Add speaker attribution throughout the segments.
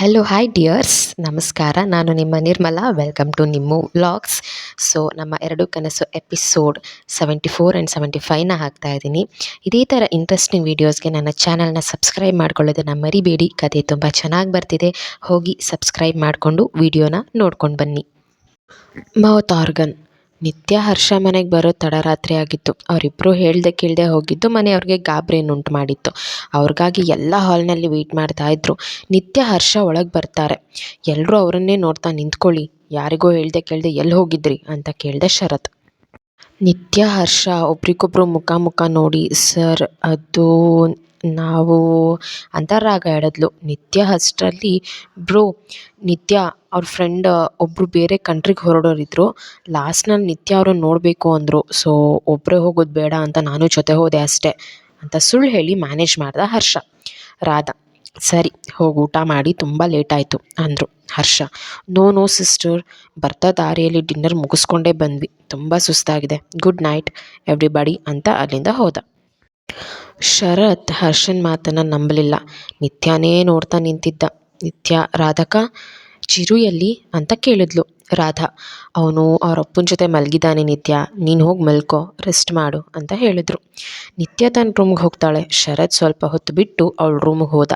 Speaker 1: Hello hi dears ನಮಸ್ಕಾರ. ನಾನು ನಿಮ್ಮ ನಿರ್ಮಲಾ. ವೆಲ್ಕಮ್ ಟು ನಿಮ್ಮ ವ್ಲಾಗ್ಸ್ ಸೊ ನಮ್ಮ ಎರಡು ಕನಸು episode seventy four and seventy ಫೈವ್ನ ಹಾಕ್ತಾ ಇದ್ದೀನಿ. ಇದೇ ಥರ ಇಂಟ್ರೆಸ್ಟಿಂಗ್ ವೀಡಿಯೋಸ್ಗೆ ನನ್ನ ಚಾನಲ್ನ ಸಬ್ಸ್ಕ್ರೈಬ್ ಮಾಡ್ಕೊಳ್ಳೋದನ್ನು ಮರಿಬೇಡಿ. ಕತೆ ತುಂಬ ಚೆನ್ನಾಗಿ ಬರ್ತಿದೆ. ಹೋಗಿ ಸಬ್ಸ್ಕ್ರೈಬ್ ಮಾಡಿಕೊಂಡು ವಿಡಿಯೋನ ನೋಡ್ಕೊಂಡು ಬನ್ನಿ. Mouth organ. ನಿತ್ಯ ಹರ್ಷ ಮನೆಗೆ ಬರೋ ತಡರಾತ್ರಿ ಆಗಿತ್ತು. ಅವರಿಬ್ಬರು ಹೇಳ್ದೆ ಕೇಳದೆ ಹೋಗಿದ್ದು ಮನೆಯವ್ರಿಗೆ ಗಾಬರಿಯನ್ನುಂಟು ಮಾಡಿತ್ತು. ಅವ್ರಿಗಾಗಿ ಎಲ್ಲ ಹಾಲ್ನಲ್ಲಿ ವೆಯ್ಟ್ ಮಾಡ್ತಾ ಇದ್ರು. ನಿತ್ಯ ಹರ್ಷ ಒಳಗೆ ಬರ್ತಾರೆ. ಎಲ್ಲರೂ ಅವರನ್ನೇ ನೋಡ್ತಾ ನಿಂತ್ಕೊಳ್ಳಿ. ಯಾರಿಗೋ ಹೇಳ್ದೆ ಕೇಳದೆ ಎಲ್ಲಿ ಹೋಗಿದ್ರಿ? ಅಂತ ಕೇಳಿದೆ ಶರತ್. ನಿತ್ಯ ಹರ್ಷ ಒಬ್ರಿಗೊಬ್ರು ಮುಖ ಮುಖ ನೋಡಿ, ಸರ್, ಅದು ನಾವು ಅಂತ ರಾಗ ಎಳೆದ್ಲು ನಿತ್ಯ ಅಷ್ಟರಲ್ಲಿ ಬ್ರೋ, ನಿತ್ಯ ಅವ್ರ ಫ್ರೆಂಡ್ ಒಬ್ಬರು ಬೇರೆ ಕಂಟ್ರಿಗೆ ಹೊರಡೋರಿದ್ರು ಲಾಸ್ಟ್ನಲ್ಲಿ ನಿತ್ಯ ಅವ್ರನ್ನ ನೋಡಬೇಕು ಅಂದರು. ಸೊ ಒಬ್ಬರೇ ಹೋಗೋದು ಬೇಡ ಅಂತ ನಾನು ಜೊತೆ ಹೋದೆ ಅಷ್ಟೇ. ಅಂತ ಸುಳ್ಳು ಹೇಳಿ ಮ್ಯಾನೇಜ್ ಮಾಡ್ದ ಹರ್ಷ. ರಾಧ, ಸರಿ, ಹೋಗಿ ಊಟ ಮಾಡಿ, ತುಂಬ ಲೇಟ್ ಆಯಿತು, ಅಂದರು ಹರ್ಷ. ನೋ ನೋ ಸಿಸ್ಟರ್ ಬರ್ತಾ ದಾರಿಯಲ್ಲಿ ಡಿನ್ನರ್ ಮುಗಿಸ್ಕೊಂಡೇ ಬಂದ್ವಿ. ತುಂಬ ಸುಸ್ತಾಗಿದೆ. ಗುಡ್ ನೈಟ್ ಎವ್ರಿಬಡಿ ಅಂತ ಅಲ್ಲಿಂದ ಹೋದ. ಶರತ್ ಹರ್ಷನ್ ಮಾತನ್ನು ನಂಬಲಿಲ್ಲ. ನಿತ್ಯಾನೇ ನೋಡ್ತಾ ನಿಂತಿದ್ದ. ನಿತ್ಯ ರಾಧಕ ಚಿರು ಎಲ್ಲಿ ಅಂತ ಕೇಳಿದ್ಲು. ರಾಧಾ, ಅವನು ಅವ್ರ ಅಪ್ಪನ ಜೊತೆ ಮಲಗಿದ್ದಾನೆ ನಿತ್ಯ. ನೀನು ಹೋಗಿ ಮಲ್ಕೋ ರೆಸ್ಟ್ ಮಾಡು ಅಂತ ಹೇಳಿದ್ರು. ನಿತ್ಯ ತನ್ನ ರೂಮ್ಗೆ ಹೋಗ್ತಾಳೆ. ಶರತ್ ಸ್ವಲ್ಪ ಹೊತ್ತು ಬಿಟ್ಟು ಅವಳ ರೂಮ್ಗೆ ಹೋದ.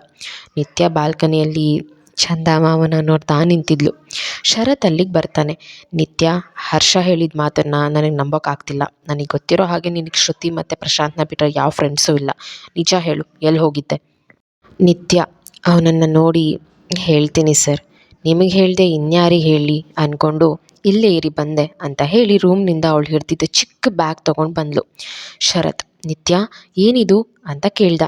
Speaker 1: ನಿತ್ಯ ಬಾಲ್ಕನಿಯಲ್ಲಿ ಚಂದಮಾಮನ ನೋಡ್ತಾ ನಿಂತಿದ್ಲು. ಶರತ್ ಅಲ್ಲಿಗೆ ಬರ್ತಾನೆ. ನಿತ್ಯ ಹರ್ಷ ಹೇಳಿದ ಮಾತನ್ನು ನನಗೆ ನಂಬೋಕ್ಕಾಗ್ತಿಲ್ಲ. ನನಗೆ ಗೊತ್ತಿರೋ ಹಾಗೆ ನಿನಗೆ ಶ್ರುತಿ ಮತ್ತು ಪ್ರಶಾಂತ್ನ ಬಿಟ್ಟರೆ ಯಾವ ಫ್ರೆಂಡ್ಸೂ ಇಲ್ಲ. ನಿಜ ಹೇಳು ಎಲ್ಲಿ ಹೋಗಿದ್ದೆ? ನಿತ್ಯ, ಅವನನ್ನು ನೋಡಿ ಹೇಳ್ತೀನಿ ಸರ್ ನಿಮಗೆ ಹೇಳಿದೆ ಇನ್ಯಾರಿಗೆ ಹೇಳಿ ಅಂದ್ಕೊಂಡು ಇಲ್ಲೇ ಇರಿ ಬಂದೆ ಅಂತ ಹೇಳಿ ರೂಮ್ನಿಂದ ಅವಳು ಹಿಡ್ದಿದ್ದ ಚಿಕ್ಕ ಬ್ಯಾಗ್ ತೊಗೊಂಡು ಬಂದಳು ಶರತ್, ನಿತ್ಯ, ಏನಿದು? ಅಂತ ಕೇಳ್ದ.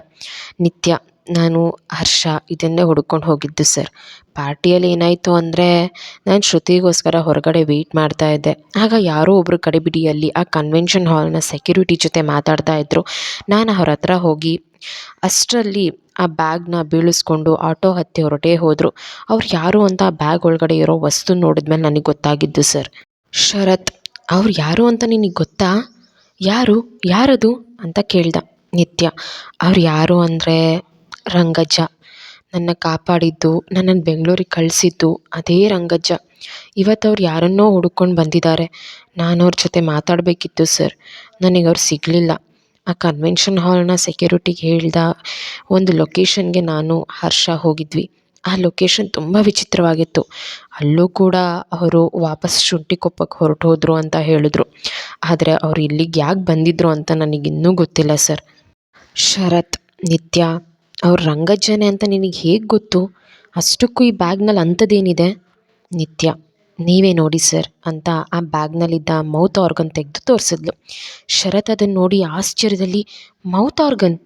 Speaker 1: ನಿತ್ಯ ನಾನು ಹರ್ಷ ಇದನ್ನೇ ಹುಡ್ಕೊಂಡು ಹೋಗಿದ್ದು ಸರ್. ಪಾರ್ಟಿಯಲ್ಲಿ ಏನಾಯಿತು ಅಂದರೆ ನಾನು ಶ್ರುತಿಗೋಸ್ಕರ ಹೊರಗಡೆ ವೆಯ್ಟ್ ಮಾಡ್ತಾ ಇದ್ದೆ. ಆಗ ಯಾರೋ ಒಬ್ಬರು ಕಡೆಬಿಡಿಯಲ್ಲಿ ಆ ಕನ್ವೆನ್ಷನ್ ಹಾಲ್ನ ಸೆಕ್ಯೂರಿಟಿ ಜೊತೆ ಮಾತಾಡ್ತಾ ಇದ್ದರು ನಾನು ಅವ್ರ ಹತ್ರ ಹೋಗಿ ಅಷ್ಟರಲ್ಲಿ ಆ ಬ್ಯಾಗ್ನ ಬೀಳಿಸ್ಕೊಂಡು ಆಟೋ ಹತ್ತಿ ಹೊರಟೇ ಹೋದರು. ಅವ್ರು ಯಾರು ಅಂತ ಆ ಬ್ಯಾಗ್ ಒಳಗಡೆ ಇರೋ ವಸ್ತು ನೋಡಿದ್ಮೇಲೆ ನನಗೆ ಗೊತ್ತಾಗಿದ್ದು ಸರ್. ಶರತ್, ಅವ್ರು ಯಾರು ಅಂತ ನಿನಗೆ ಗೊತ್ತಾ? ಯಾರು? ಯಾರದು? ಅಂತ ಕೇಳ್ದ ನಿತ್ಯ. ಅವ್ರು ಯಾರು ಅಂದರೆ ರಂಗಜ್ಜ ನನ್ನ ಕಾಪಾಡಿದ್ದು ನನ್ನನ್ನು ಬೆಂಗಳೂರಿಗೆ ಕಳಿಸಿದ್ದು ಅದೇ ರಂಗಜ್ಜ ಇವತ್ತು ಅವ್ರು ಯಾರನ್ನೋ ಹುಡ್ಕೊಂಡು ಬಂದಿದ್ದಾರೆ. ನಾನು ಅವ್ರ ಜೊತೆ ಮಾತಾಡಬೇಕಿತ್ತು ಸರ್. ನನಗೆ ಅವ್ರು ಸಿಗಲಿಲ್ಲ. ಆ ಕನ್ವೆನ್ಷನ್ ಹಾಲ್ನ ಸೆಕ್ಯೂರಿಟಿಗೆ ಹೇಳ್ದ ಒಂದು ಲೊಕೇಶನ್ಗೆ ನಾನು, ಹರ್ಷ ಹೋಗಿದ್ವಿ. ಆ ಲೊಕೇಶನ್ ತುಂಬ ವಿಚಿತ್ರವಾಗಿತ್ತು. ಅಲ್ಲೂ ಕೂಡ ಅವರು ವಾಪಸ್ ಶುಂಠಿಕೊಪ್ಪಕ್ಕೆ ಹೊರಟು ಹೋದರು ಅಂತ ಹೇಳಿದ್ರು. ಆದರೆ ಅವ್ರು ಇಲ್ಲಿಗೆ ಯಾಕೆ ಬಂದಿದ್ರು ಅಂತ ನನಗಿನ್ನೂ ಗೊತ್ತಿಲ್ಲ ಸರ್. ಶರತ್, ನಿತ್ಯ ಅವ್ರು ರಂಗಜ್ಜನೇ ಅಂತ ನಿನಗೆ ಹೇಗೆ ಗೊತ್ತು? ಅಷ್ಟಕ್ಕೂ ಈ ಬ್ಯಾಗ್ನಲ್ಲಿ ಅಂಥದ್ದೇನಿದೆ? ನಿತ್ಯ, ನೀವೇ ನೋಡಿ ಸರ್ ಅಂತ ಆ ಬ್ಯಾಗ್ನಲ್ಲಿದ್ದ ಮೌತ್ ಆರ್ಗನ್ ತೆಗೆದು ತೋರಿಸಿದ್ಲು. ಶರತ್ ಅದನ್ನು ನೋಡಿ ಆಶ್ಚರ್ಯದಲ್ಲಿ, ಮೌತ್ ಆರ್ಗನ್?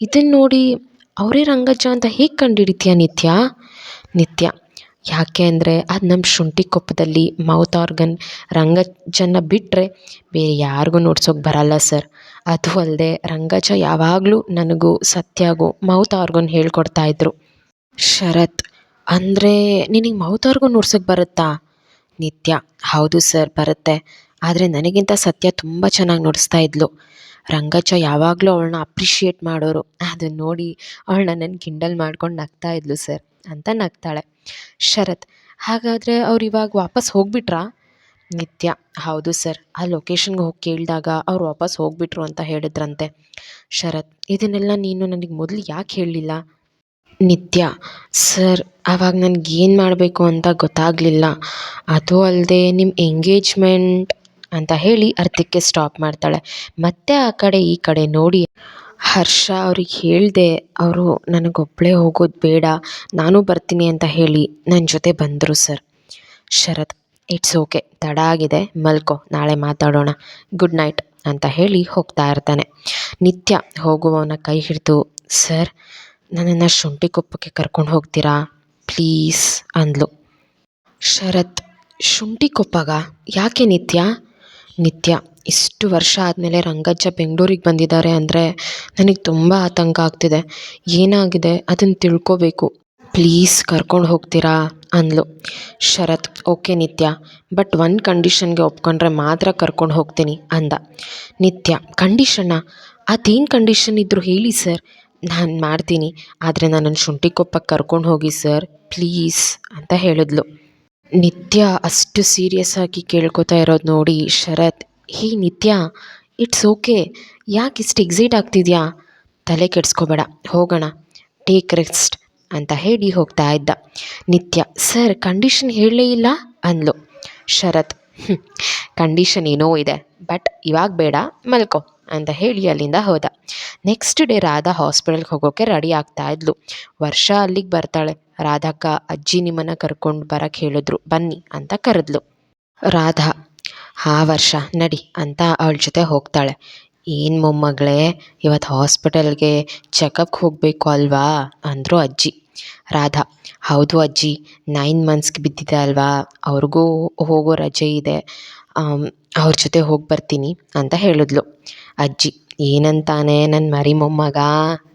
Speaker 1: ಇದನ್ನು ನೋಡಿ ಅವರೇ ರಂಗಜ್ಜ ಅಂತ ಹೇಗೆ ಕಂಡುಹಿಡಿತೀಯ ನಿತ್ಯ? ನಿತ್ಯ, ಯಾಕೆ ಅಂದರೆ ಅದು ನಮ್ಮ ಶುಂಠಿ ಕೊಪ್ಪದಲ್ಲಿ ಮೌತ್ ಆರ್ಗನ್ ರಂಗಜ್ಜನ ಬಿಟ್ಟರೆ ಬೇರೆ ಯಾರಿಗೂ ನೋಡ್ಸೋಕೆ ಬರಲ್ಲ ಸರ್. ಅದು ಅಲ್ಲದೆ ರಂಗಜ್ಜ ಯಾವಾಗಲೂ ನನಗೂ ಸತ್ಯಾಗೂ ಮೌತ್ ಆರ್ಗನ್ ಹೇಳ್ಕೊಡ್ತಾ ಇದ್ರು. ಶರತ್, ಅಂದರೆ ನಿನಗೆ ಮೌತ್ ಆರ್ಗನ್ ನುಡ್ಸೋಕೆ ಬರುತ್ತಾ? ನಿತ್ಯ, ಹೌದು ಸರ್, ಬರುತ್ತೆ. ಆದರೆ ನನಗಿಂತ ಸತ್ಯ ತುಂಬ ಚೆನ್ನಾಗಿ ನುಡಿಸ್ತಾ ಇದ್ಲು. ರಂಗಜ ಯಾವಾಗಲೂ ಅವಳನ್ನ ಅಪ್ರಿಷಿಯೇಟ್ ಮಾಡೋರು. ಅದನ್ನು ನೋಡಿ ಅವಳು ನನ್ನನ್ನು ಕಿಂಡಲ್ ಮಾಡ್ಕೊಂಡು ನಗ್ತಾ ಇದ್ಲು ಸರ್, ಅಂತ ನಗ್ತಾಳೆ. ಶರತ್, ಹಾಗಾದರೆ ಅವ್ರು ಇವಾಗ ವಾಪಸ್ ಹೋಗ್ಬಿಟ್ರಾ? ನಿತ್ಯ. ಹೌದು ಸರ್. ಆ ಲೊಕೇಶನ್ಗೆ ಹೋಗಿ ಕೇಳಿದಾಗ ಅವ್ರು ವಾಪಸ್ ಹೋಗ್ಬಿಟ್ರು ಅಂತ ಹೇಳಿದ್ರಂತೆ. ಶರತ್, ಇದನ್ನೆಲ್ಲ ನೀನು ನನಗೆ ಮೊದಲು ಯಾಕೆ ಹೇಳಲಿಲ್ಲ ನಿತ್ಯ, ಸರ್ ಆವಾಗ ನನಗೆ ಏನು ಮಾಡಬೇಕು ಅಂತ ಗೊತ್ತಾಗಲಿಲ್ಲ. ಅದು ಅಲ್ಲದೆ ನಿಮ್ಮ ಎಂಗೇಜ್ಮೆಂಟ್ ಅಂತ ಹೇಳಿ ಅರ್ಧಕ್ಕೆ ಸ್ಟಾಪ್ ಮಾಡ್ತಾಳೆ. ಮತ್ತೆ ಆ ಕಡೆ ಈ ಕಡೆ ನೋಡಿ. ಹರ್ಷ ಅವ್ರಿಗೆ ಹೇಳಿದೆ, ಅವರು ನನಗೊಬ್ಬಳೇ ಹೋಗೋದು ಬೇಡ. ನಾನು ಬರ್ತೀನಿ ಅಂತ ಹೇಳಿ ನನ್ನ ಜೊತೆ ಬಂದರು ಸರ್. ಶರತ್ ಇಟ್ಸ್ ಓಕೆ ತಡ ಆಗಿದೆ ಮಲ್ಕೋ. ನಾಳೆ ಮಾತಾಡೋಣ. ಗುಡ್ ನೈಟ್ ಅಂತ ಹೇಳಿ ಹೋಗ್ತಾ ಇರ್ತಾನೆ. ನಿತ್ಯ ಹೋಗುವವನ ಕೈ ಹಿಡಿದು, ಸರ್, ನನ್ನನ್ನು ಶುಂಠಿಕೊಪ್ಪಕ್ಕೆ ಕರ್ಕೊಂಡು ಹೋಗ್ತೀರಾ? ಪ್ಲೀಸ್, ಅಂದ್ಲು. ಶರತ್ ಶುಂಠಿ ಶುಂಠಿಕೊಪ್ಪಗ? ಯಾಕೆ ನಿತ್ಯ? ನಿತ್ಯ, ಇಷ್ಟು ವರ್ಷ ಆದಮೇಲೆ ರಂಗಜ್ಜ ಬೆಂಗಳೂರಿಗೆ ಬಂದಿದ್ದಾರೆ ಅಂದರೆ ನನಗೆ ತುಂಬ ಆತಂಕ ಆಗ್ತಿದೆ. ಏನಾಗಿದೆ? ಅದನ್ನು ತಿಳ್ಕೋಬೇಕು. ಪ್ಲೀಸ್ ಕರ್ಕೊಂಡು ಹೋಗ್ತೀರಾ? ಅಂದ್ಲು. ಶರತ್, ಓಕೆ ನಿತ್ಯ, ಬಟ್ ಒಂದು ಕಂಡೀಷನ್ಗೆ ಒಪ್ಕೊಂಡ್ರೆ ಮಾತ್ರ ಕರ್ಕೊಂಡು ಹೋಗ್ತೀನಿ ಅಂದ. ನಿತ್ಯ ಕಂಡೀಷನ್ನ ಅದೇನು ಕಂಡೀಷನ್ ಇದ್ದರೂ ಹೇಳಿ ಸರ್. ನಾನು ಮಾಡ್ತೀನಿ, ಆದರೆ ನನ್ನನ್ನು ಶುಂಠಿ ಕೊಪ್ಪಕ್ಕೆ ಕರ್ಕೊಂಡು ಹೋಗಿ ಸರ್, ಪ್ಲೀಸ್ ಅಂತ ಹೇಳಿದ್ಲು. ನಿತ್ಯ ಅಷ್ಟು ಸೀರಿಯಸ್ ಆಗಿ ಕೇಳ್ಕೊತಾ ಇರೋದು ನೋಡಿ ಶರತ್, ಹೇ ನಿತ್ಯ, ಇಟ್ಸ್ ಓಕೆ, ಯಾಕೆ ಇಷ್ಟು ಎಕ್ಸೈಟ್ ಆಗ್ತಿದ್ಯಾ? ತಲೆ ಕೆಡಿಸ್ಕೋಬೇಡ, ಹೋಗೋಣ, ಟೇಕ್ ರೆಸ್ಟ್ ಅಂತ ಹೇಳಿ ಹೋಗ್ತಾ ಇದ್ದ. ನಿತ್ಯ, ಸರ್ ಕಂಡೀಷನ್ ಹೇಳಲೇ ಇಲ್ಲ ಅಂದ್ಲು. ಶರತ್ ಕಂಡೀಷನ್ ಏನೋ ಇದೆ ಬಟ್ ಇವಾಗ ಬೇಡ, ಮಲ್ಕೋ ಅಂತ ಹೇಳಿ ಅಲ್ಲಿಂದ ಹೋದ. ನೆಕ್ಸ್ಟ್ ಡೇ ರಾಧಾ ಹಾಸ್ಪಿಟಲ್ಗೆ ಹೋಗೋಕ್ಕೆ ರೆಡಿ ಆಗ್ತಾ ಇದ್ಲು. ವರ್ಷ ಅಲ್ಲಿಗೆ ಬರ್ತಾಳೆ, ರಾಧಕ್ಕ ಅಜ್ಜಿ ನಿಮ್ಮನ್ನು ಕರ್ಕೊಂಡು ಬರಕ್ಕೆ ಹೇಳಿದ್ರು, ಬನ್ನಿ ಅಂತ ಕರೆದ್ಲು. ರಾಧಾ, ಹಾ ವರ್ಷ, ನಡಿ ಅಂತ ಅವಳ ಜೊತೆ ಹೋಗ್ತಾಳೆ. ಏನು ಮೊಮ್ಮಗಳೇ ಇವತ್ತು ಹಾಸ್ಪಿಟಲ್ಗೆ ಚೆಕಪ್ಗೆ ಹೋಗಬೇಕು ಅಲ್ವಾ? ಅಂದರು ಅಜ್ಜಿ. ರಾಧಾ, ಹೌದು ಅಜ್ಜಿ, ನೈನ್ ಮಂತ್ಸ್ಗೆ ಬಿದ್ದಿದೆ ಅಲ್ವಾ? ಅವ್ರಿಗೂ ಹೋಗೋ ರಜೆ ಇದೆ. ಅವ್ರ ಜೊತೆ ಹೋಗಿ ಬರ್ತೀನಿ ಅಂತ ಹೇಳಿದ್ಲು. ಅಜ್ಜಿ, ಏನಂತಾನೆ ನನ್ನ ಮರಿ ಮೊಮ್ಮಗ?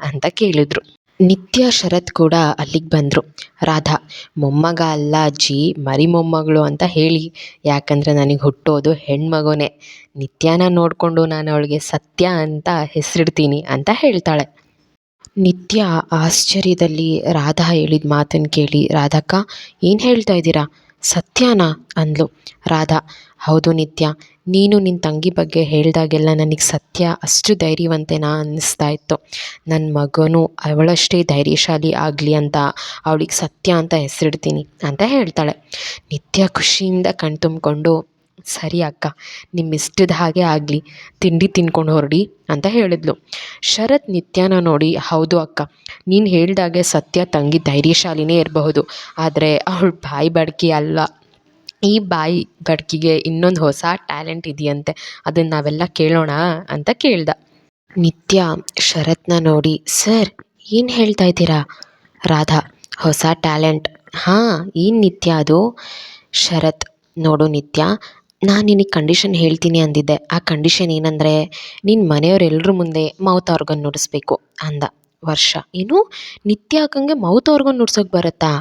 Speaker 1: ಅಂತ ಕೇಳಿದ್ರು. ನಿತ್ಯ ಶರತ್ ಕೂಡ ಅಲ್ಲಿಗೆ ಬಂದರು. ರಾಧಾ, ಮೊಮ್ಮಗ ಅಲ್ಲ ಅಜ್ಜಿ, ಮರಿ ಮೊಮ್ಮಗಳು ಅಂತ ಹೇಳಿ. ಯಾಕಂದರೆ ನನಗೆ ಹುಟ್ಟೋದು ಹೆಣ್ಮಗುನೇ. ನಿತ್ಯನ ನೋಡಿಕೊಂಡು ನಾನು ಅವಳಿಗೆ ಸತ್ಯ ಅಂತ ಹೆಸರಿಡ್ತೀನಿ ಅಂತ ಹೇಳ್ತಾಳೆ. ನಿತ್ಯ ಆಶ್ಚರ್ಯದಲ್ಲಿ ರಾಧಾ ಹೇಳಿದ ಮಾತನ್ನು ಕೇಳಿ, ರಾಧಕ್ಕ, ಏನು ಹೇಳ್ತಾ ಇದ್ದೀರಾ? ಸತ್ಯನಾ? ಅಂದ್ಲು. ರಾಧಾ, ಹೌದು ನಿತ್ಯ, ನೀನು ನಿನ್ನ ತಂಗಿ ಬಗ್ಗೆ ಹೇಳಿದಾಗೆಲ್ಲ ನನಗೆ ಸತ್ಯ ಅಷ್ಟು ಧೈರ್ಯವಂತೆನಾ ಅನ್ನಿಸ್ತಾ ಇತ್ತು. ನನ್ನ ಮಗನೂ ಅವಳಷ್ಟೇ ಧೈರ್ಯಶಾಲಿ ಆಗಲಿ ಅಂತ ಅವಳಿಗೆ ಸತ್ಯ ಅಂತ ಹೆಸರಿಡ್ತೀನಿ ಅಂತ ಹೇಳ್ತಾಳೆ. ನಿತ್ಯ ಖುಷಿಯಿಂದ ಕಣ್ ತುಂಬಿಕೊಂಡು ಸರಿ ಅಕ್ಕ ನಿಮ್ಮ ಇಷ್ಟದ ಹಾಗೆ ಆಗಲಿ, ತಿಂಡಿ ತಿನ್ಕೊಂಡು ಹೊರಡಿ ಅಂತ ಹೇಳಿದ್ಲು. ಶರತ್ ನಿತ್ಯನ ನೋಡಿ, ಹೌದು ಅಕ್ಕ, ನೀನು ಹೇಳ್ದಾಗೆ ಸತ್ಯ ತಂಗಿ ಧೈರ್ಯಶಾಲಿನೇ ಇರಬಹುದು, ಆದರೆ ಅವಳು ಬಾಯಿ ಬಡ್ಕಿ ಅಲ್ಲ. ಈ ಬಾಯಿ ಬಡ್ಕಿಗೆ ಇನ್ನೊಂದು ಹೊಸ ಟ್ಯಾಲೆಂಟ್ ಇದೆಯಂತೆ ಅದನ್ನು ನಾವೆಲ್ಲ ಕೇಳೋಣ ಅಂತ ಕೇಳ್ದ. ನಿತ್ಯ, ಶರತ್ನ ನೋಡಿ, ಸರ್, ಏನು ಹೇಳ್ತಾ ಇದ್ದೀರಾ? ರಾಧಾ, ಹೊಸ ಟ್ಯಾಲೆಂಟ್. ಹಾಂ, ಏನು ನಿತ್ಯ ಅದು? ಶರತ್, ನೋಡು ನಿತ್ಯ ನಾನು ನಿನಗೆ ಕಂಡೀಷನ್ ಹೇಳ್ತೀನಿ ಅಂದಿದ್ದೆ. ಆ ಕಂಡೀಷನ್ ಏನಂದರೆ ನಿನ್ನ ಮನೆಯವರೆಲ್ಲರ ಮುಂದೆ ಮೌತ್ ಆರ್ಗನ್ ನುಡಿಸ್ಬೇಕು ಅಂದ ವರ್ಷ. ಏನು ನಿತ್ಯ ಅಕ್ಕಂಗೆ ಮೌತ್ ಆರ್ಗನ್ ನುಡ್ಸೋಕೆ ಬರುತ್ತಾ?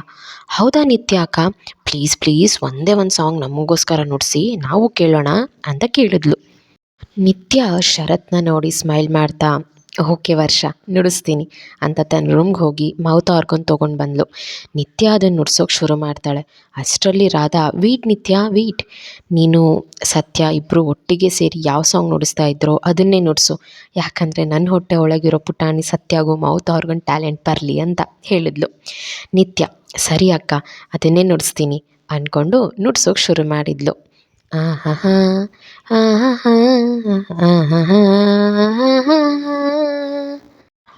Speaker 1: ಹೌದಾ ನಿತ್ಯ ಅಕ್ಕ ಪ್ಲೀಸ್ ಪ್ಲೀಸ್, ಒಂದೇ ಒಂದು ಸಾಂಗ್ ನಮಗೋಸ್ಕರ ನುಡಿಸಿ, ನಾವು ಕೇಳೋಣ ಅಂತ ಕೇಳಿದ್ಲು. ನಿತ್ಯ ಶರತ್ನ ನೋಡಿ ಸ್ಮೈಲ್ ಮಾಡ್ತಾ ಓಕೆ ವರ್ಷ, ನುಡಿಸ್ತೀನಿ ಅಂತ ತನ್ನ ರೂಮ್ಗೆ ಹೋಗಿ ಮೌತ್ ಆರ್ಗನ್ ತೊಗೊಂಡು ಬಂದಳು ನಿತ್ಯ ಅದನ್ನು ನುಡ್ಸೋಕೆ ಶುರು ಮಾಡ್ತಾಳೆ. ಅಷ್ಟರಲ್ಲಿ ರಾಧಾ, ವೀಟ್ ನಿತ್ಯ, ವೀಟ್. ನೀನು, ಸತ್ಯ ಇಬ್ಬರು ಒಟ್ಟಿಗೆ ಸೇರಿ ಯಾವ ಸಾಂಗ್ ನುಡಿಸ್ತಾ ಇದ್ರೋ ಅದನ್ನೇ ನುಡಿಸು. ಯಾಕಂದರೆ ನನ್ನ ಹೊಟ್ಟೆ ಒಳಗಿರೋ ಪುಟಾಣಿ ಸತ್ಯಾಗೂ ಮೌತ್ ಆರ್ಗನ್ ಟ್ಯಾಲೆಂಟ್ ಬರಲಿ ಅಂತ ಹೇಳಿದ್ಲು. ನಿತ್ಯ, ಸರಿ ಅಕ್ಕ, ಅದನ್ನೇ ನುಡಿಸ್ತೀನಿ ಅಂದ್ಕೊಂಡು ನುಡ್ಸೋಕೆ ಶುರು ಮಾಡಿದ್ಲು. ಆಹಾ ಆಹಾ ಆಹಾ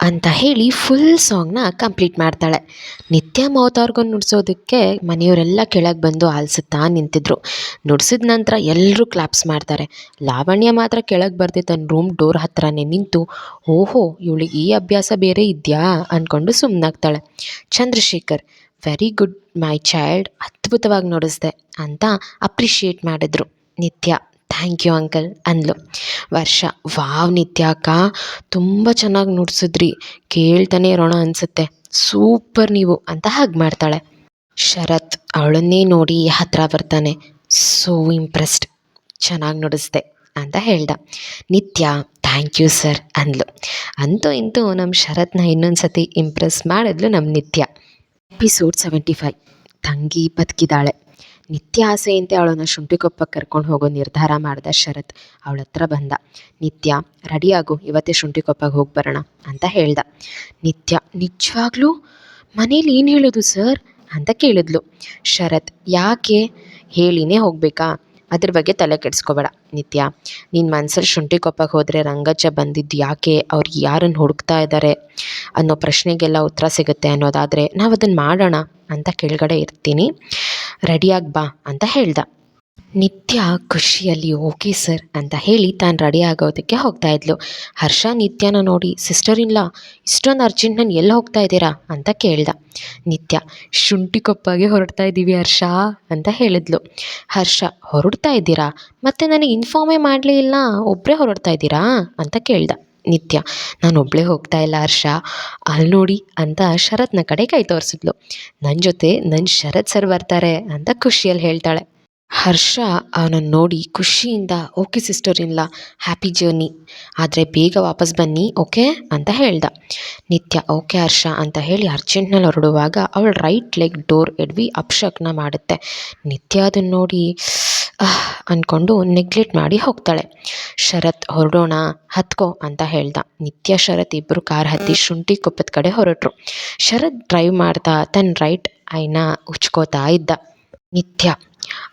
Speaker 1: ಅಂತ ಹೇಳಿ ಫುಲ್ ಸಾಂಗ್ನ ಕಂಪ್ಲೀಟ್ ಮಾಡ್ತಾಳೆ. ನಿತ್ಯ ಮೌತಾರ್ಗನ್ ನುಡ್ಸೋದಕ್ಕೆ ಮನೆಯವರೆಲ್ಲ ಕೆಳಗೆ ಬಂದು ಆಲಿಸುತ್ತಾ ನಿಂತಿದ್ರು. ನುಡ್ಸಿದ ನಂತರ ಎಲ್ಲರೂ ಕ್ಲಾಪ್ಸ್ ಮಾಡ್ತಾರೆ. ಲಾವಣ್ಯ ಮಾತ್ರ ಕೆಳಗೆ ಬರ್ದೆ ತನ್ನ ರೂಮ್ ಡೋರ್ ಹತ್ರನೇ ನಿಂತು, ಓಹೋ ಇವಳಿಗೆ ಈ ಅಭ್ಯಾಸ ಬೇರೆ ಇದೆಯಾ? ಅಂದ್ಕೊಂಡು ಸುಮ್ಮನಾಗ್ತಾಳೆ Chandrashekhar very good my child ಅದ್ಭುತವಾಗಿ ನುಡಿಸ್ದೆ ಅಂತ ಅಪ್ರಿಷಿಯೇಟ್ ಮಾಡಿದ್ರು ನಿತ್ಯ. ಥ್ಯಾಂಕ್ ಯು ಅಂಕಲ್ ಅಂದ್ಲು. ವರ್ಷ, ವಾವ್ ನಿತ್ಯಾಕ ತುಂಬ ಚೆನ್ನಾಗಿ ನುಡ್ಸಿದ್ರಿ. ಕೇಳ್ತಾನೆ ಇರೋಣ ಅನಿಸುತ್ತೆ. ಸೂಪರ್ ನೀವು ಅಂತ ಹಾಗೆ ಮಾಡ್ತಾಳೆ. ಶರತ್ ಅವಳನ್ನೇ ನೋಡಿ ಹತ್ರ ಬರ್ತಾನೆ. So impressed. ಚೆನ್ನಾಗಿ ನುಡಿಸ್ದೆ ಅಂತ ಹೇಳ್ದ. ನಿತ್ಯ, ಥ್ಯಾಂಕ್ ಯು ಸರ್ ಅಂದ್ಲು. ಅಂತೂ ಇಂತೂ ನಮ್ಮ ಶರತ್ನ ಇನ್ನೊಂದು ಸತಿ ಇಂಪ್ರೆಸ್ ಮಾಡಿದ್ಲು ನಮ್ಮ ನಿತ್ಯ. Episode seventy five. ತಂಗಿ ಬದುಕಿದಾಳೆ. ನಿತ್ಯ ಆಸೆಯಂತೆ ಅವಳನ್ನು ಶುಂಠಿಕೊಪ್ಪಕ್ಕೆ ಕರ್ಕೊಂಡು ಹೋಗೋ ನಿರ್ಧಾರ ಮಾಡಿದ ಶರತ್. ಅವಳ ಹತ್ರ ಬಂದ, ನಿತ್ಯ, ರೆಡಿಯಾಗು, ಇವತ್ತೇ ಶುಂಠಿಕೊಪ್ಪಗೆ ಹೋಗಿ ಬರೋಣ ಅಂತ ಹೇಳ್ದ. ನಿತ್ಯ, ನಿಜವಾಗ್ಲೂ? ಮನೇಲಿ ಏನು ಹೇಳೋದು ಸರ್? ಅಂತ ಕೇಳಿದ್ಲು. ಶರತ್, ಯಾಕೆ? ಹೇಳಿನೇ ಹೋಗಬೇಕಾ? ಅದ್ರ ಬಗ್ಗೆ ತಲೆ ಕೆಡಿಸ್ಕೋಬೇಡ. ನಿತ್ಯ ನಿನ್ನ ಮನ್ಸಲ್ಲಿ ಶುಂಠಿಕೊಪ್ಪಕ್ಕೆ ಹೋದರೆ ರಂಗಜ್ಜ ಬಂದಿದ್ದು ಯಾಕೆ? ಅವ್ರು ಯಾರನ್ನು ಹುಡುಕ್ತಾ ಇದ್ದಾರೆ ಅನ್ನೋ ಪ್ರಶ್ನೆಗೆಲ್ಲ ಉತ್ತರ ಸಿಗುತ್ತೆ ಅನ್ನೋದಾದರೆ ನಾವು ಅದನ್ನು ಮಾಡೋಣ ಅಂತ ಕೆಳಗಡೆ ಇರ್ತೀನಿ. ರೆಡಿಯಾಗಿ ಬಾ ಅಂತ ಹೇಳ್ದ. ನಿತ್ಯ ಖುಷಿಯಲ್ಲಿ, ಓಕೆ ಸರ್ ಅಂತ ಹೇಳಿ ತಾನು ರೆಡಿ ಆಗೋದಕ್ಕೆ ಹೋಗ್ತಾ ಇದ್ಲು. ಹರ್ಷ, ನಿತ್ಯನ ನೋಡಿ ಸಿಸ್ಟರ್ ಇಲ್ಲ ಇಷ್ಟೊಂದು ಅರ್ಜೆಂಟ್ ನಾನು ಎಲ್ಲಿ ಹೋಗ್ತಾ ಇದ್ದೀರಾ? ಅಂತ ಕೇಳ್ದ. ನಿತ್ಯ, ಶುಂಠಿ ಕೊಪ್ಪಗೆ ಹೊರಡ್ತಾ ಇದ್ದೀವಿ ಹರ್ಷ ಅಂತ ಹೇಳಿದ್ಲು. ಹರ್ಷ, ಹೊರಡ್ತಾ ಇದ್ದೀರಾ? ಮತ್ತೆ ನನಗೆ ಇನ್ಫಾರ್ಮೇ ಮಾಡಲೇ ಇಲ್ಲ. ಒಬ್ಬರೇ ಹೊರಡ್ತಾ ಇದ್ದೀರಾ? ಅಂತ ಕೇಳ್ದ. ನಿತ್ಯ. ನಾನು ಒಬ್ಬಳೇ ಹೋಗ್ತಾ ಇಲ್ಲ ಹರ್ಷ. ಅಲ್ಲಿ ನೋಡಿ ಅಂತ ಶರತ್ನ ಕಡೆ ಕೈ ತೋರಿಸಿದ್ಲು. ನನ್ನ ಜೊತೆ ನನ್ನ ಶರತ್ ಸರ್ ಬರ್ತಾರೆ ಅಂತ ಖುಷಿಯಲ್ಲಿ ಹೇಳ್ತಾಳೆ. ಹರ್ಷ ಅವನನ್ನು ನೋಡಿ ಖುಷಿಯಿಂದ, ಓಕೆ ಸಿಸ್ಟರ್ ಇಲ್ಲ ಹ್ಯಾಪಿ ಜರ್ನಿ. ಆದರೆ ಬೇಗ ವಾಪಸ್ ಬನ್ನಿ, ಓಕೆ? ಅಂತ ಹೇಳ್ದ. ನಿತ್ಯ, ಓಕೆ ಹರ್ಷ, ಅಂತ ಹೇಳಿ ಅರ್ಜೆಂಟ್ನಲ್ಲಿ ಹೊರಡುವಾಗ ಅವಳು ರೈಟ್ ಲೆಗ್ ಡೋರ್ ಎಡ್ವಿ ಅಪ್ಶಕ್ನ ಮಾಡುತ್ತೆ. ನಿತ್ಯ ಅದನ್ನು ನೋಡಿ ಅಂದ್ಕೊಂಡು ನೆಗ್ಲೆಕ್ಟ್ ಮಾಡಿ ಹೋಗ್ತಾಳೆ. ಶರತ್, ಹೊರಡೋಣ, ಹತ್ಕೋ ಅಂತ ಹೇಳ್ದ. ನಿತ್ಯ ಶರತ್ ಇಬ್ಬರು ಕಾರ್ ಹತ್ತಿ ಶುಂಠಿ ಕೊಪ್ಪದ ಕಡೆ ಹೊರಟರು. ಶರತ್ ಡ್ರೈವ್ ಮಾಡ್ತಾ ತನ್ನ ರೈಟ್ ಐನ ಉಚ್ಕೋತಾ ಇದ್ದ. ನಿತ್ಯ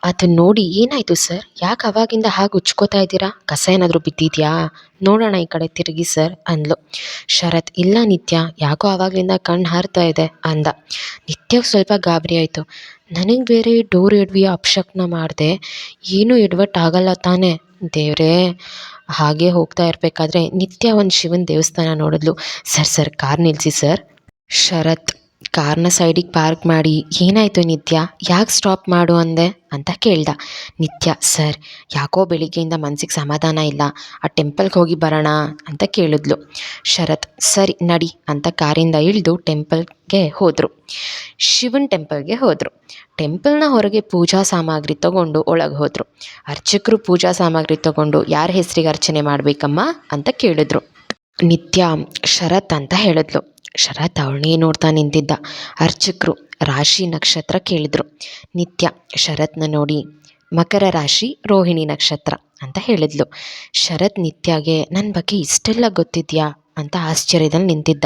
Speaker 1: ಅದನ್ನ ನೋಡಿ ಏನಾಯಿತು ಸರ್? ಯಾಕೆ ಅವಾಗಿಂದ ಹಾಗೆ ಉಚ್ಕೋತಾ ಇದ್ದೀರಾ? ಕಸ ಏನಾದರೂ ಬಿದ್ದಿದೆಯಾ? ನೋಡೋಣ ಈ ಕಡೆ ತಿರುಗಿ ಸರ್ ಅಂದ್ಲು. ಶರತ್, ಇಲ್ಲ ನಿತ್ಯ, ಯಾಕೋ ಆವಾಗಲಿಂದ ಕಣ್ಣು ಹಾರ್ತಾ ಇದೆ ಅಂದ. ನಿತ್ಯ ಸ್ವಲ್ಪ ಗಾಬರಿ ಆಯಿತು. ನನಗೆ ಬೇರೆ ಡೋರ್ ಎಡ್ವಿಯ ಅಪಶಕ್ನ ಮಾಡಿದೆ. ಏನೂ ಎಡವಟ್ಟು ಆಗಲ್ಲ ತಾನೇ. ದೇವರೇ, ಹಾಗೆ ಹೋಗ್ತಾ ಇರಬೇಕಾದ್ರೆ ನಿತ್ಯ ಒಂದು ಶಿವನ ದೇವಸ್ಥಾನ ನೋಡಿದ್ಲು. ಸರ್ ಸರ್, ಕಾರ್ ನಿಲ್ಲಿಸಿ ಸರ್. ಶರತ್ ಕಾರ್ನ ಸೈಡಿಗೆ ಪಾರ್ಕ್ ಮಾಡಿ, ಏನಾಯಿತು ನಿತ್ಯ? ಯಾಕೆ ಸ್ಟಾಪ್ ಮಾಡು ಅಂದೆ? ಅಂತ ಕೇಳ್ದ. ನಿತ್ಯ, ಸರ್, ಯಾಕೋ ಬೆಳಿಗ್ಗೆಯಿಂದ ಮನ್ಸಿಗೆ ಸಮಾಧಾನ ಇಲ್ಲ. ಆ ಟೆಂಪಲ್ಗೆ ಹೋಗಿ ಬರೋಣ? ಅಂತ ಕೇಳಿದ್ಲು. ಶರತ್, ಸರಿ, ನಡಿ ಅಂತ ಕಾರಿಂದ ಇಳಿದು ಟೆಂಪಲ್ಗೆ ಹೋದರು. ಶಿವನ್ ಟೆಂಪಲ್ಗೆ ಹೋದರು. ಟೆಂಪಲ್ನ ಹೊರಗೆ ಪೂಜಾ ಸಾಮಗ್ರಿ ತಗೊಂಡು ಒಳಗೆ ಹೋದರು. ಅರ್ಚಕರು ಪೂಜಾ ಸಾಮಗ್ರಿ ತಗೊಂಡು ಯಾರ ಹೆಸರಿಗೆ ಅರ್ಚನೆ ಮಾಡಬೇಕಮ್ಮ? ಅಂತ ಕೇಳಿದ್ರು. ನಿತ್ಯ, ಶರತ್ ಅಂತ ಹೇಳಿದ್ಲು. ಶರತ್ ಅವಳನ್ನೇ ನೋಡ್ತಾ ನಿಂತಿದ್ದ. ಅರ್ಚಕರು ರಾಶಿ ನಕ್ಷತ್ರ ಕೇಳಿದರು. ನಿತ್ಯ, ಶರತ್ನ ನೋಡಿ, ಮಕರ ರಾಶಿ, ರೋಹಿಣಿ ನಕ್ಷತ್ರ ಅಂತ ಹೇಳಿದ್ಲು. ಶರತ್ ನಿತ್ಯಗೆ ನನ್ನ ಬಗ್ಗೆ ಇಷ್ಟೆಲ್ಲ ಗೊತ್ತಿದ್ಯಾ? ಅಂತ ಆಶ್ಚರ್ಯದಲ್ಲಿ ನಿಂತಿದ್ದ.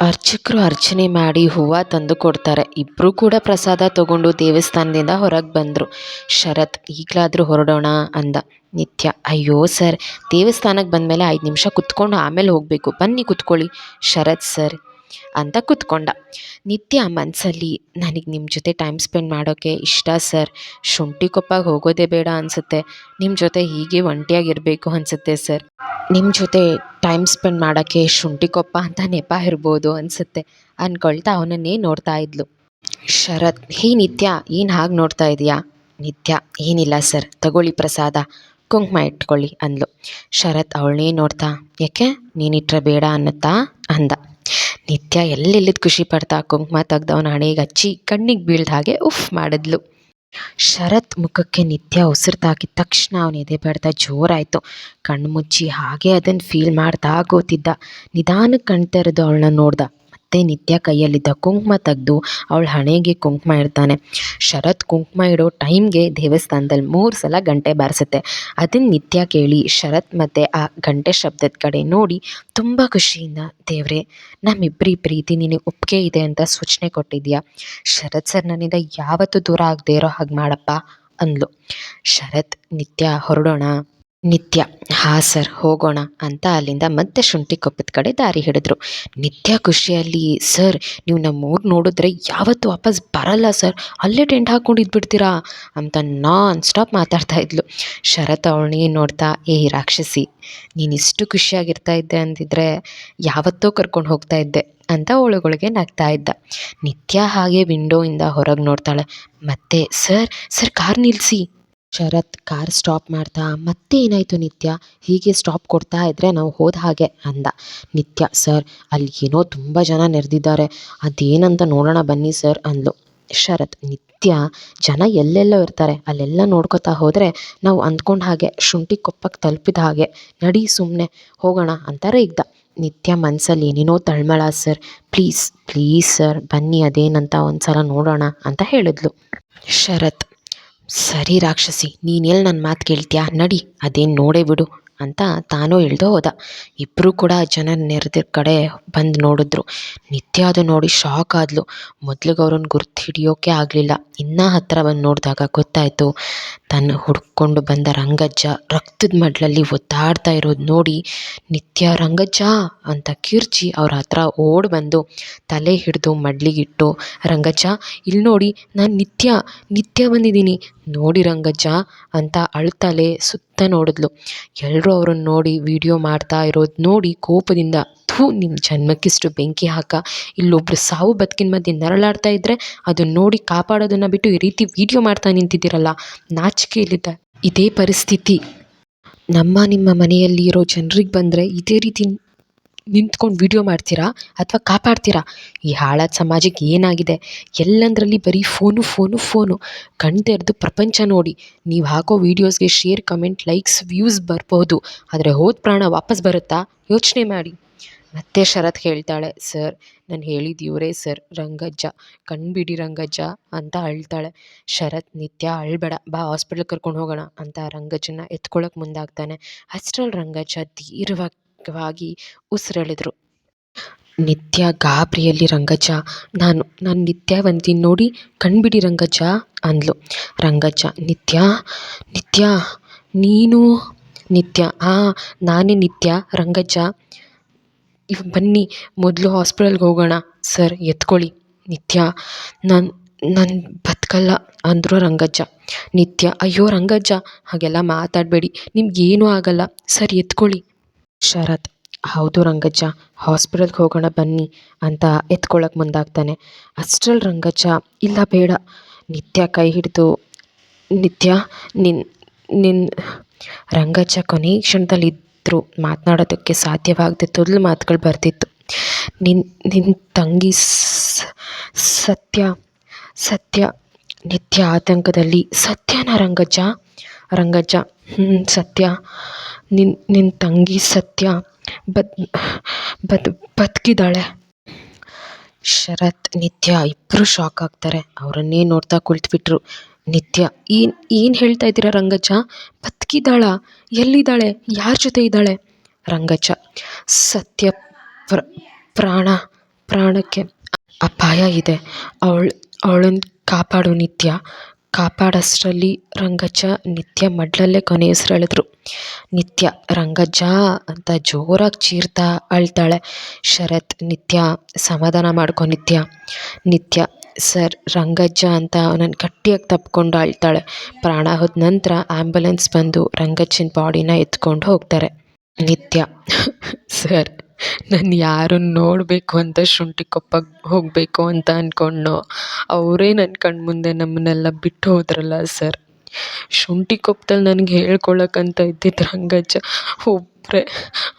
Speaker 1: ಅರ್ಚಕರು ಅರ್ಚನೆ ಮಾಡಿ ಹೂವು ತಂದು ಕೊಡ್ತಾರೆ. ಇಬ್ಬರೂ ಕೂಡ ಪ್ರಸಾದ ತಗೊಂಡು ದೇವಸ್ಥಾನದಿಂದ ಹೊರಗೆ ಬಂದರು. ಶರತ್, ಈಗಲಾದರೂ ಹೊರಡೋಣ ಅಂದ. ನಿತ್ಯ. ಅಯ್ಯೋ ಸರ್ ದೇವಸ್ಥಾನಕ್ಕೆ ಬಂದ ಮೇಲೆ ಐದು ನಿಮಿಷ ಕುತ್ಕೊಂಡು ಆಮೇಲೆ ಹೋಗಬೇಕು. ಬನ್ನಿ ಕುತ್ಕೊಳ್ಳಿ. ಶರತ್ ಸರ್ ಅಂತ ಕುತ್ಕೊಂಡ. ನಿತ್ಯ ಮನಸ್ಸಲ್ಲಿ ನನಗೆ ನಿಮ್ಮ ಜೊತೆ ಟೈಮ್ ಸ್ಪೆಂಡ್ ಮಾಡೋಕ್ಕೆ ಇಷ್ಟ ಸರ್. ಶುಂಠಿ ಕೊಪ್ಪಗೆ ಹೋಗೋದೇ ಬೇಡ ಅನಿಸುತ್ತೆ. ನಿಮ್ಮ ಜೊತೆ ಹೀಗೆ ಒಂಟಿಯಾಗಿರಬೇಕು ಅನಿಸುತ್ತೆ ಸರ್. ನಿಮ್ಮ ಜೊತೆ ಟೈಮ್ ಸ್ಪೆಂಡ್ ಮಾಡೋಕ್ಕೆ ಶುಂಠಿ ಕೊಪ್ಪ ಅಂತ ನೆಪ ಇರ್ಬೋದು ಅನಿಸುತ್ತೆ ಅಂದ್ಕೊಳ್ತಾ ಅವನನ್ನೇ ನೋಡ್ತಾ ಇದ್ಲು. ಶರತ್, ಹೇ ನಿತ್ಯ, ಏನು ಹಾಗೆ ನೋಡ್ತಾ ಇದೆಯಾ? ನಿತ್ಯ, ಏನಿಲ್ಲ ಸರ್. ತಗೊಳ್ಳಿ ಪ್ರಸಾದ. ಕುಂಕುಮ ಇಟ್ಕೊಳ್ಳಿ ಅಂದ್ಲು. ಶರತ್ ಅವಳನ್ನೇ ನೋಡ್ತಾ, ಯಾಕೆ ನೀನಿಟ್ರೆ ಬೇಡ ಅನ್ನತ್ತಾ? ಅಂದ. ನಿತ್ಯ ಎಲ್ಲೆಲ್ಲಿದ್ದು ಖುಷಿ ಪಡ್ತಾ ಕುಂಕುಮ ತೆಗ್ದವನ ಹಣೆಗೆ ಹಚ್ಚಿ ಕಣ್ಣಿಗೆ ಬೀಳ್ದ ಹಾಗೆ ಉಫ್ ಮಾಡಿದ್ಲು. ಶರತ್ ಮುಖಕ್ಕೆ ನಿತ್ಯ ಉಸಿರು ತಾಕಿದ ತಕ್ಷಣ ಅವನ ಎದೆ ಬಡ್ದ ಜೋರಾಯಿತು. ಕಣ್ಣು ಮುಚ್ಚಿ ಹಾಗೆ ಅದನ್ನು ಫೀಲ್ ಮಾಡ್ತಾ ಕೂತಿದ್ದ. ನಿಧಾನಕ್ಕೆ ಕಣ್ ತೆರೆದು ಅವಳನ್ನ ನೋಡ್ದ. ಮತ್ತೆ ನಿತ್ಯ ಕೈಯಲ್ಲಿದ್ದ ಕುಂಕುಮ ತೆಗೆದು ಅವಳ ಹಣೆಗೆ ಕುಂಕುಮ ಇಡ್ತಾನೆ. ಶರತ್ ಕುಂಕುಮ ಇಡೋ ಟೈಮ್ಗೆ ದೇವಸ್ಥಾನದಲ್ಲಿ ಮೂರು ಸಲ ಗಂಟೆ ಬಾರಿಸುತ್ತೆ. ಅದನ್ನು ನಿತ್ಯ ಕೇಳಿ ಶರತ್ ಮತ್ತು ಆ ಗಂಟೆ ಶಬ್ದದ ಕಡೆ ನೋಡಿ ತುಂಬ ಖುಷಿಯಿಂದ, ದೇವರೇ ನಮ್ಮಿಬ್ಬರಿ ಪ್ರೀತಿ ನಿನಗೆ ಒಪ್ಪಿಗೆ ಇದೆ ಅಂತ ಸೂಚನೆ ಕೊಟ್ಟಿದ್ಯಾ? ಶರತ್ ಸರ್ ನನ್ನಿಂದ ಯಾವತ್ತೂ ದೂರ ಆಗದೆ ಇರೋ ಹಾಗೆ ಮಾಡಪ್ಪ ಅಂದ್ಲು. ಶರತ್, ನಿತ್ಯ ಹೊರಡೋಣ. ನಿತ್ಯ, ಹಾ ಸರ್, ಹೋಗೋಣ ಅಂತ ಅಲ್ಲಿಂದ ಮತ್ತೆ ಶುಂಠಿ ಕೊಪ್ಪದ ಕಡೆ ದಾರಿ ಹಿಡಿದ್ರು. ನಿತ್ಯ ಖುಷಿಯಲ್ಲಿ, ಸರ್, ನೀವು ನಮ್ಮ ಊರು ನೋಡಿದ್ರೆ ಯಾವತ್ತೂ ವಾಪಸ್ ಬರಲ್ಲ ಸರ್, ಅಲ್ಲೇ ಟೆಂಟ್ ಹಾಕ್ಕೊಂಡು ಇದ್ಬಿಡ್ತೀರಾ ಅಂತ ನಾನ್ ಸ್ಟಾಪ್ ಮಾತಾಡ್ತಾ ಇದ್ಲು. ಶರತ್ ಅವಳಿ ನೋಡ್ತಾ, ಏ ರಾಕ್ಷಸಿ, ನೀನು ಇಷ್ಟು ಖುಷಿಯಾಗಿರ್ತಾ ಇದ್ದೆ ಅಂದಿದ್ರೆ ಯಾವತ್ತೋ ಕರ್ಕೊಂಡು ಹೋಗ್ತಾ ಇದ್ದೆ, ಅಂತ ಒಳಗೊಳಗೆ ನಗ್ತಾ ಇದ್ದ. ನಿತ್ಯ ಹಾಗೆ ವಿಂಡೋಯಿಂದ ಹೊರಗೆ ನೋಡ್ತಾಳೆ. ಮತ್ತೆ, ಸರ್ ಸರ್, ಕಾರ್ ನಿಲ್ಲಿಸಿ ಶರತ್ ಕಾರ್ ಸ್ಟಾಪ್ ಮಾಡ್ತಾ, ಮತ್ತೆ ಏನಾಯಿತು ನಿತ್ಯ? ಹೀಗೆ ಸ್ಟಾಪ್ ಕೊಡ್ತಾ ಇದ್ದರೆ ನಾವು ಹೋದ ಹಾಗೆ ಅಂದ. ನಿತ್ಯ, ಸರ್, ಅಲ್ಲಿ ಏನೋ ತುಂಬ ಜನ ನೆರೆದಿದ್ದಾರೆ. ಅದೇನಂತ ನೋಡೋಣ ಬನ್ನಿ, ಸರ್ ಅಂದ್ಲು. ಶರತ್, ನಿತ್ಯ, ಜನ ಎಲ್ಲೆಲ್ಲೋ ಇರ್ತಾರೆ. ಅಲ್ಲೆಲ್ಲ ನೋಡ್ಕೊತಾ ಹೋದರೆ ನಾವು ಅಂದ್ಕೊಂಡ ಹಾಗೆ ಶುಂಠಿ ಕೊಪ್ಪಕ್ಕೆ ತಲುಪಿದ ಹಾಗೆ, ನಡಿ ಸುಮ್ಮನೆ ಹೋಗೋಣ ಅಂತಾರೆ ಇದ್ದ. ನಿತ್ಯ ಮನಸ್ಸಲ್ಲಿ ಏನೇನೋ ತಳ್ಮಳ, ಸರ್, ಪ್ಲೀಸ್ ಪ್ಲೀಸ್, ಸರ್, ಬನ್ನಿ, ಅದೇನಂತ ಒಂದು ಸಲ ನೋಡೋಣ ಅಂತ ಹೇಳಿದ್ಲು. ಶರತ್ ಸರಿ ರಾಕ್ಷಸಿ ನೀನೆಲ್ಲಿ ನನ್ನ ಮಾತು ಕೇಳ್ತೀಯಾ? ನಡಿ, ಅದೇನು ನೋಡೇ ಬಿಡು ಅಂತ ತಾನೂ ಇಳ್ದು ಹೋದ. ಇಬ್ಬರೂ ಕೂಡ ಜನ ನೆರೆದ ಕಡೆ ಬಂದು ನೋಡಿದ್ರು. ನಿತ್ಯ ಅದು ನೋಡಿ ಶಾಕ್ ಆದ್ಲು. ಮೊದ್ಲಿಗೆ ಅವ್ರನ್ನ ಗುರ್ತು ಹಿಡಿಯೋಕೆ ಆಗಲಿಲ್ಲ. ಇನ್ನೂ ಹತ್ತಿರ ಬಂದು ನೋಡಿದಾಗ ಗೊತ್ತಾಯಿತು. ತನ್ನ ಹುಡ್ಕೊಂಡು ಬಂದ ರಂಗಜ್ಜ ರಕ್ತದ ಮಡ್ಲಲ್ಲಿ ಒದ್ದಾಡ್ತಾ ಇರೋದು ನೋಡಿ, ನಿತ್ಯ ರಂಗಜ್ಜ ಅಂತ ಕಿರ್ಚಿ ಅವ್ರ ಹತ್ರ ಓಡಿ ಬಂದು ತಲೆ ಹಿಡಿದು ಮಡ್ಲಿಗಿಟ್ಟು, ರಂಗಜ್ಜ ಇಲ್ಲಿ ನೋಡಿ, ನಾನು ನಿತ್ಯ ನಿತ್ಯ ಬಂದಿದ್ದೀನಿ, ನೋಡಿ ರಂಗಜ್ಜ ಅಂತ ಅಳ್ತಲೆ ಸುತ್ತ ನೋಡಿದ್ಲು. ಎಲ್ಲರೂ ಅವ್ರನ್ನ ನೋಡಿ ವಿಡಿಯೋ ಮಾಡ್ತಾ ಇರೋದು ನೋಡಿ ಕೋಪದಿಂದ, ಥೂ ನಿಮ್ಮ ಜನ್ಮಕ್ಕಿಷ್ಟು ಬೆಂಕಿ ಹಾಕ, ಇಲ್ಲೊಬ್ರು ಸಾವು ಬದುಕಿನ ಮಧ್ಯೆ ನರಳಾಡ್ತಾ ಇದ್ದರೆ ಅದನ್ನ ನೋಡಿ ಕಾಪಾಡೋದನ್ನು ಬಿಟ್ಟು ಈ ರೀತಿ ವಿಡಿಯೋ ಮಾಡ್ತಾ ನಿಂತಿದ್ದೀರಲ್ಲ ನಾಚಿಕೆ ಇದೇ ಪರಿಸ್ಥಿತಿ. ನಮ್ಮ ನಿಮ್ಮ ಮನೆಯಲ್ಲಿ ಇರೋ ಜನರಿಗೆ ಬಂದರೆ ಇದೇ ರೀತಿ ನಿಂತ್ಕೊಂಡು ವಿಡಿಯೋ ಮಾಡ್ತೀರಾ ಅಥವಾ ಕಾಪಾಡ್ತೀರಾ? ಈ ಹಾಳಾದ ಸಮಾಜಕ್ಕೆ ಏನಾಗಿದೆ? ಎಲ್ಲಂದರಲ್ಲಿ ಬರೀ ಫೋನು ಫೋನು ಫೋನು. ಕಣ್ ತೆರೆದು ಪ್ರಪಂಚ ನೋಡಿ. ನೀವು ಹಾಕೋ ವೀಡಿಯೋಸ್ಗೆ ಶೇರ್, ಕಮೆಂಟ್, ಲೈಕ್ಸ್, ವ್ಯೂಸ್ ಬರ್ಬೋದು. ಆದರೆ ಹೋದ ಪ್ರಾಣ ವಾಪಸ್ ಬರುತ್ತಾ? ಯೋಚನೆ ಮಾಡಿ. ಮತ್ತೆ ಶರತ್ ಹೇಳ್ತಾಳೆ, ಸರ್, ನಾನು ಹೇಳಿದ ಇವರೇ ಸರ್, ರಂಗಜ್ಜ, ಕಣ್ಬಿಡಿ ರಂಗಜ್ಜ ಅಂತ ಅಳ್ತಾಳೆ. ಶರತ್, ನಿತ್ಯ ಅಳ್ಬೇಡ, ಬಾ ಹಾಸ್ಪಿಟ್ಲಿಗೆ ಕರ್ಕೊಂಡು ಹೋಗೋಣ ಅಂತ ರಂಗಜ್ಜನ ಎತ್ಕೊಳ್ಳೋಕೆ ಮುಂದಾಗ್ತಾನೆ. ಅಷ್ಟರಲ್ಲಿ ರಂಗಜ್ಜ ದೀರ್ಘವಾಗಿ ಉಸಿರೆಳೆದ್ರು. ನಿತ್ಯ ಗಾಬರಿಯಲ್ಲಿ ರಂಗಜ್ಜ, ನಾನು ನಾನು ನಿತ್ಯ ಬಂತೀನಿ ನೋಡಿ, ಕಣ್ಬಿಡಿ ರಂಗಜ್ಜ ಅಂದ್ಲು. ರಂಗಜ್ಜ, ನಿತ್ಯ ನಿತ್ಯ, ನೀನು ನಿತ್ಯ, ಆ, ನಾನೇ ನಿತ್ಯ, ರಂಗಜ್ಜ ಇವ್ ಬನ್ನಿ, ಮೊದಲು ಹಾಸ್ಪಿಟಲ್ಗೆ ಹೋಗೋಣ. ಸರ್ ಎತ್ಕೊಳ್ಳಿ. ನಿತ್ಯ, ನಾನು ನಾನು ಬದುಕಲ್ಲ ಅಂದರು ರಂಗಜ್ಜ. ನಿತ್ಯ, ಅಯ್ಯೋ ರಂಗಜ್ಜ, ಹಾಗೆಲ್ಲ ಮಾತಾಡಬೇಡಿ. ನಿಮ್ಗೇನೂ ಆಗಲ್ಲ. ಸರ್ ಎತ್ಕೊಳ್ಳಿ. ಶರತ್, ಹೌದು ರಂಗಜ್ಜ ಹಾಸ್ಪಿಟಲ್ಗೆ ಹೋಗೋಣ ಬನ್ನಿ ಅಂತ ಎತ್ಕೊಳ್ಳೋಕೆ ಮುಂದಾಗ್ತಾನೆ. ಅಷ್ಟರಲ್ಲಿ ರಂಗಜ್ಜ, ಇಲ್ಲ ಬೇಡ. ನಿತ್ಯ ಕೈ ಹಿಡಿದು, ನಿತ್ಯ ನಿನ್ನ ನಿನ್ನ ರಂಗಜ್ಜ ಕೊನೆ ಕ್ಷಣದಲ್ಲಿ ಇದ್ದರು ಮಾತನಾಡೋದಕ್ಕೆ ಸಾಧ್ಯವಾಗದೆ ತೊದಲು ಮಾತುಗಳು ಬರ್ತಿತ್ತು. ನಿನ್ನ ನಿನ್ನ ತಂಗಿ ಸತ್ಯ ಸತ್ಯ, ನಿತ್ಯ ಆತಂಕದಲ್ಲಿ ಸತ್ಯನ ರಂಗಜ್ಜ ರಂಗಜ್ಜ ಸತ್ಯ ನಿನ್ನ ನಿನ್ನ ತಂಗಿ ಸತ್ಯ ಬದ್ ಬದ್ ಬದುಕಿದ್ದಾಳೆ ಶರತ್, ನಿತ್ಯ ಇಬ್ಬರು ಶಾಕ್ ಆಗ್ತಾರೆ. ಅವರನ್ನೇ ನೋಡ್ತಾ ಕುಳಿತುಬಿಟ್ರು. ನಿತ್ಯ. ಏನು ಏನು ಹೇಳ್ತಾ ಇದ್ದೀರಾ ರಂಗಜ್ಜ ಬದುಕಿದ್ದಾಳ. ಎಲ್ಲಿದ್ದಾಳೆ? ಯಾರ ಜೊತೆ ಇದ್ದಾಳೆ? ರಂಗಜ್ಜ ಸತ್ಯ ಪ್ರ, ಪ್ರಾಣ, ಪ್ರಾಣಕ್ಕೆ ಅಪಾಯ ಇದೆ. ಅವಳು ಅವಳನ್ನು ಕಾಪಾಡು ನಿತ್ಯ. ಕಾಪಾಡೋಷ್ಟರಲ್ಲಿ ರಂಗಜ್ಜ ನಿತ್ಯ ಮಡ್ಲಲ್ಲೇ ಕೊನೆ ನಿತ್ಯ, ರಂಗಜ್ಜ ಅಂತ ಜೋರಾಗಿ ಚೀರ್ತಾ ಅಳ್ತಾಳೆ. ಶರತ್, ನಿತ್ಯ ಸಮಾಧಾನ ಮಾಡ್ಕೊ ನಿತ್ಯ. ನಿತ್ಯ ಸರ್, ರಂಗಜ್ಜ ಅಂತ ಅವನನ್ನು ಗಟ್ಟಿಯಾಗಿ ತಪ್ಕೊಂಡು ಅಳ್ತಾಳೆ. ಪ್ರಾಣ ಹೋದ ನಂತರ ಆ್ಯಂಬುಲೆನ್ಸ್ ಬಂದು ರಂಗಜ್ಜನ ಬಾಡಿನ ಎತ್ಕೊಂಡು ಹೋಗ್ತಾರೆ. ನಿತ್ಯ. ಸರ್, ನಾನು ಯಾರನ್ನು ನೋಡಬೇಕು ಅಂತ ಶುಂಠಿ ಕೊಪ್ಪಗೆ ಹೋಗಬೇಕು ಅಂತ ಅಂದ್ಕೊಂಡ್ನೋ ಅವರೇ ನನ್ನ ಕಣ್ಣು ಮುಂದೆ ನಮ್ಮನ್ನೆಲ್ಲ ಬಿಟ್ಟು ಹೋದ್ರಲ್ಲ ಸರ್? ಶುಂಠಿ ಕೊಪ್ಪದಲ್ಲಿ ನನಗೆ ಹೇಳ್ಕೊಳಕ್ಕಂತ ಇದ್ದಿದ್ದು ರಂಗಜ್ಜ ಒಬ್ಬರೇ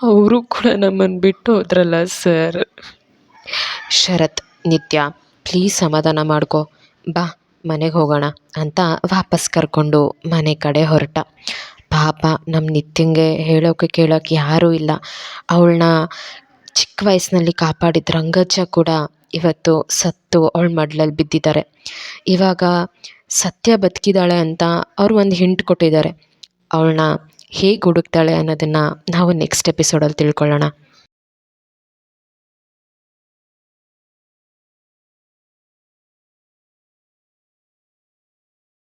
Speaker 1: ಅವರು ಕೂಡ ನಮ್ಮನ್ನು ಬಿಟ್ಟು ಹೋದ್ರಲ್ಲ ಸರ್? ಶರತ್, ನಿತ್ಯ. ಪ್ಲೀಸ್ ಸಮಾಧಾನ ಮಾಡ್ಕೊ. ಬಾ, ಮನೆಗೆ ಹೋಗೋಣ ಅಂತ ವಾಪಸ್ ಕರ್ಕೊಂಡು ಮನೆ ಕಡೆ ಹೊರಟ. ಪಾಪ ನಮ್ಮ ನಿತ್ಯಂಗೆ ಹೇಳೋಕೆ ಕೇಳೋಕೆ ಯಾರೂ ಇಲ್ಲ. ಅವಳನ್ನ ಚಿಕ್ಕ ವಯಸ್ಸಿನಲ್ಲಿ ಕಾಪಾಡಿದ ರಂಗಜ್ಜ ಕೂಡ ಇವತ್ತು ಸತ್ತು ಅವಳ ಮಡ್ಲಲ್ಲಿ ಬಿದ್ದಿದ್ದಾರೆ. ಇವಾಗ ಸತ್ಯ ಬದುಕಿದ್ದಾಳೆ ಅಂತ ಅವ್ರು ಒಂದು ಹಿಂಟ್ ಕೊಟ್ಟಿದ್ದಾರೆ. ಅವಳನ್ನ ಹೇಗೆ ಹುಡುಕ್ತಾಳೆ ಅನ್ನೋದನ್ನು ನಾವು ನೆಕ್ಸ್ಟ್ ಎಪಿಸೋಡಲ್ಲಿ ತಿಳ್ಕೊಳ್ಳೋಣ.